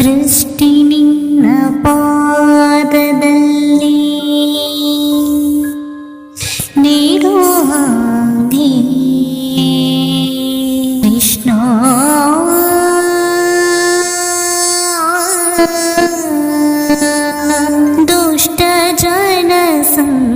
ದೃಷ್ಟಿ ನಿನ್ನ ಪಾದದಲ್ಲಿ ನೀಡೋ ಹಾಗೆ ಕೃಷ್ಣ ದುಷ್ಟ ಜನ ಸಂಗ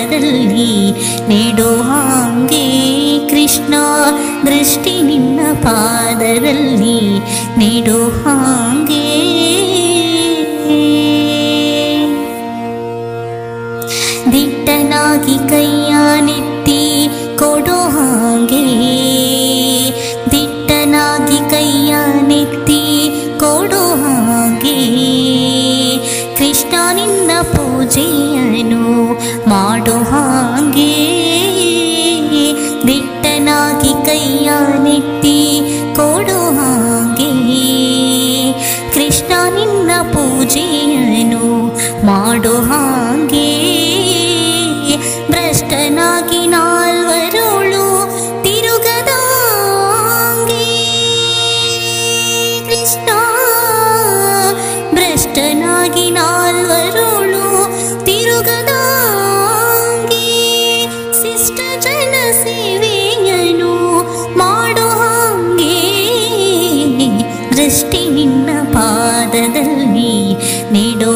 ಪಾದದಲ್ಲಿ ನೆಡೋ ಕೃಷ್ಣ ದೃಷ್ಟಿ ನಿನ್ನ ಪಾದದಲ್ಲಿ ನೆಡೋ ಹಾಗೆ ದಿಟ್ಟನಾಗಿ ಕೈಯ ನೆತ್ತಿ ಕೊಡೋ ಹಾಗೆ ದಿಟ್ಟನಾಗಿ ಕೈಯ ನೆತ್ತಿ ಕೊಡೋ ಹಾಗೆ ಕೃಷ್ಣ ನಿನ್ನ ಪೂಜೆ ಮಾಡೋ ಹಾಗೆ ದಿಟ್ಟನಾಗಿ ಕೈಯ ನೆಟ್ಟಿ ಕೊಡೋ ಹಾಗೆ ಕೃಷ್ಣ ನಿನ್ನ ಪೂಜೆಯನ್ನು ಮಾಡೋ ಹಾಗೆ ಹಾಂಗೆ निडो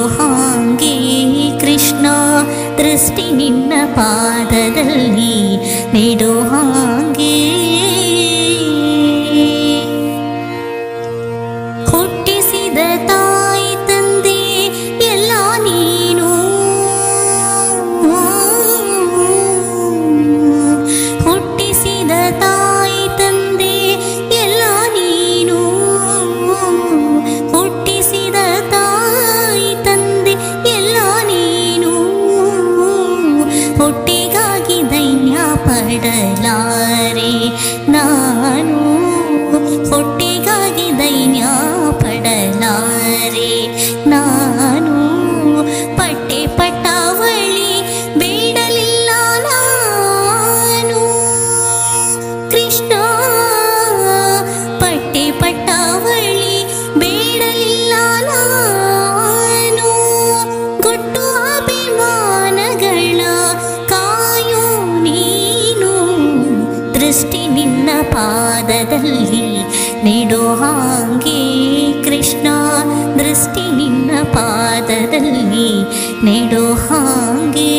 ದೃಷ್ಟಿ ನಿನ್ನ दृष्टि निडो ಹಾಂಗೇ பாடலாரே நானும் ஒட்டி ದೃಷ್ಟಿ ನಿನ್ನ ಪಾದದಲ್ಲಿ ನೆಡೋ ಹಾಗೆ ಕೃಷ್ಣ ದೃಷ್ಟಿ ನಿನ್ನ ಪಾದದಲ್ಲಿ ನೆಡೋ ಹಾಗೆ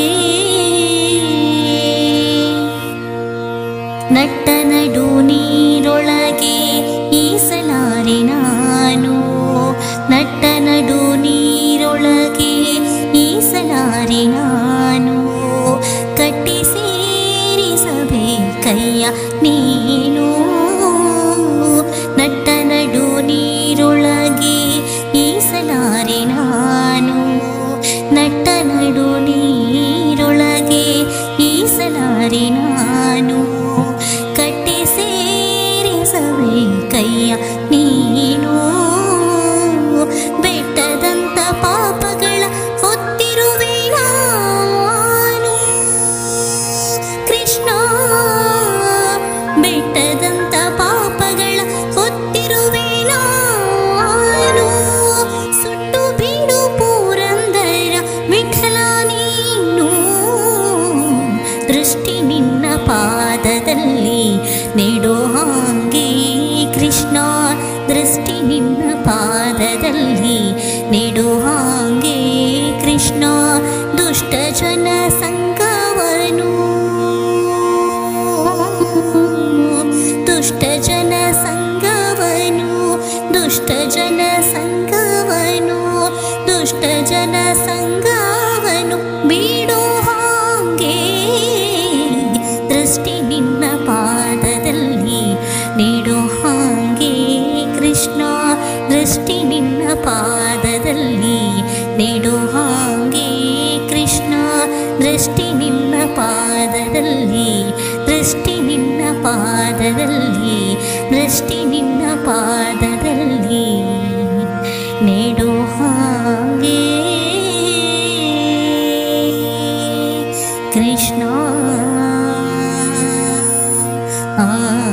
ನಾನು ಕಟ್ಟಿ ಸೇರಿಸಬೇಕಯ್ಯ ನೀನು ಬೆಟ್ಟ ी ದೃಷ್ಟಿ कृष्ण ಪಾದದಲ್ಲಿ हाङ्गे हांगे ಕೃಷ್ಣ दृष्टि ದೃಷ್ಟಿ ನಿನ್ನ ಪಾದದಲ್ಲಿ ನೆಡೋ ಹಾಗೆ ಕೃಷ್ಣ ಆ